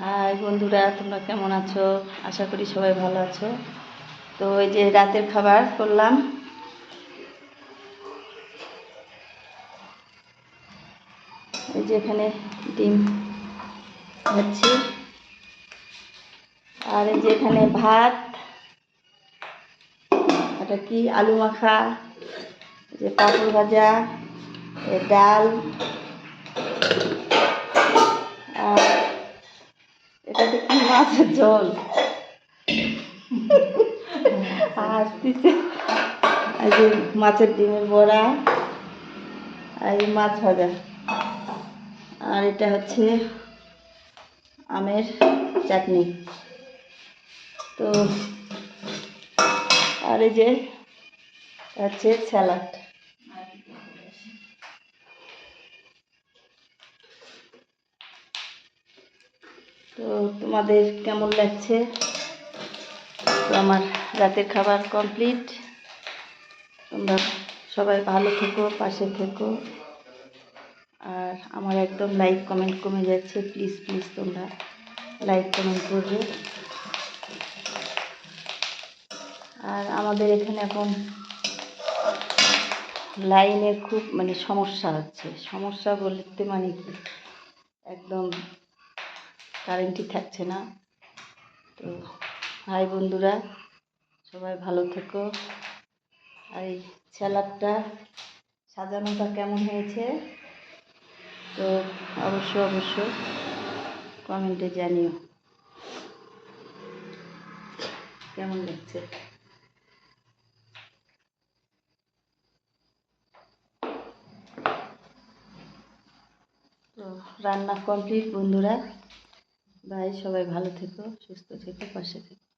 High বন্ধুরা, তোমরা কেমন আছো? আশা করি সবাই ভালো আছো। তো ওই যে রাতের খাবার করলাম। এই যে এখানে ডিম ভাজছি আর এই যে এখানে ভাত, এটা কি? আলু মাখা যে পাঁপড় ভাজা ডাল এটাতে কি মাছের আর দিচ্ছে এই যে মাছের ডিমের বড়া, আর এই মাছ ভাজা। আর এটা হচ্ছে আমের চাটনি। তো আর এই যে হচ্ছে স্যালাড। তো তোমাদের কেমন লাগছে? তো আমার রাতের খাবার কমপ্লিট তোমরা সবাই ভালো থেকো, পাশে থেকো। আর আমার একদম লাইক কমেন্ট কমে যাচ্ছে প্লিজ প্লিজ তোমরা লাইক কমেন্ট করবে। আর আমাদের এখানে এখন লাইনের খুব মানে সমস্যা হচ্ছে। সমস্যা বলতে মানে কি? একদম কারেন্টই থাকছে না। তো হাই বন্ধুরা, সবাই ভালো থেকো। আর এই স্যালাডটা সাজানোটা কেমন হয়েছে? তো অবশ্য অবশ্য কমেন্টে জানিও। কেমন লাগছে? তো রান্না কমপ্লিট বন্ধুরা। ভাই সবাই ভালো থেকো সুস্থ থেকো পাশে থেকো।